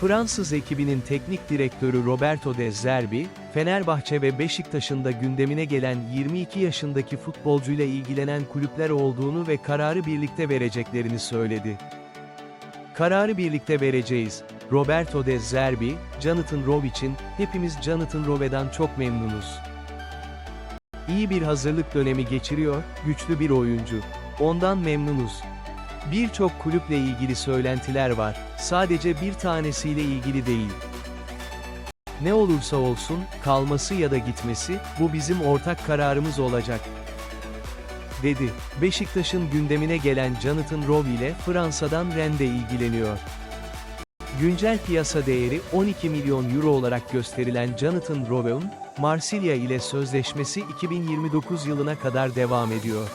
Fransız ekibinin teknik direktörü Roberto De Zerbi, Fenerbahçe ve Beşiktaş'ın da gündemine gelen 22 yaşındaki futbolcuyla ilgilenen kulüpler olduğunu ve kararı birlikte vereceklerini söyledi. Kararı birlikte vereceğiz. Roberto De Zerbi, Jonathan Rowe için, hepimiz Jonathan Rowe'dan çok memnunuz. İyi bir hazırlık dönemi geçiriyor, güçlü bir oyuncu. Ondan memnunuz. Birçok kulüple ilgili söylentiler var, sadece bir tanesiyle ilgili değil. Ne olursa olsun, kalması ya da gitmesi, bu bizim ortak kararımız olacak. Dedi. Beşiktaş'ın gündemine gelen Jonathan Rowe ile Fransa'dan Rennes de ilgileniyor. Güncel piyasa değeri 12 milyon euro olarak gösterilen Jonathan Rowe'un, Marsilya ile sözleşmesi 2029 yılına kadar devam ediyor.